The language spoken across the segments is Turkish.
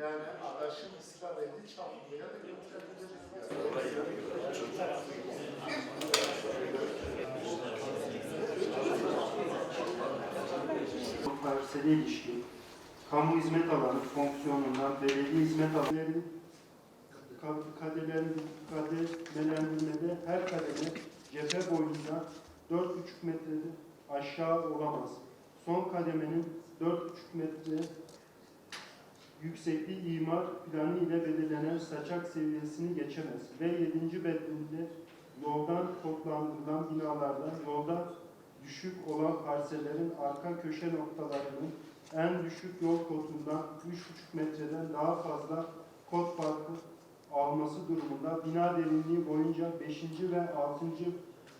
Yani adaşın ısrar edip çarpmaya da götürebiliriz. parsele ilişkin kamu hizmet alanı fonksiyonundan belediye hizmet alanları kadelen- kademelendirmede her kademe cephe boyunca 4,5 metreden aşağı olamaz. Son kademenin 4,5 metre yüksekliği imar planı ile belirlenen saçak seviyesini geçemez ve 7. bedende yoldan kodlandırılan binalarda yolda düşük olan parsellerin arka köşe noktalarının en düşük yol kodundan 3,5 metreden daha fazla kod farkı alması durumunda bina derinliği boyunca 5. ve 6.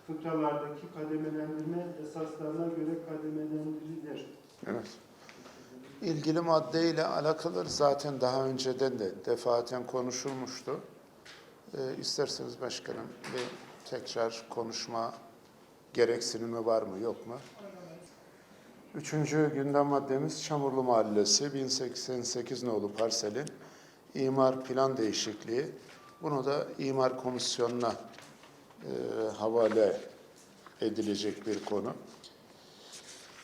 fıkralardaki kademelendirme esaslarına göre kademelendirilir. Evet. İlgili maddeyle alakalı zaten daha önceden de defaten konuşulmuştu. Ee, isterseniz başkanım bir tekrar konuşma gereksinimi var mı yok mu? Üçüncü gündem maddemiz Çamurlu Mahallesi 1088 nolu parselin imar plan değişikliği. Bunu da imar komisyonuna e, havale edilecek bir konu.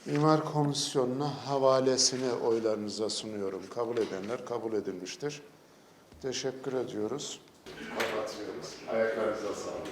İmar Komisyonu'na havalesini oylarınıza sunuyorum. Kabul edenler kabul edilmiştir. Teşekkür ediyoruz. Kapatıyoruz. Ayaklarınıza sağlık.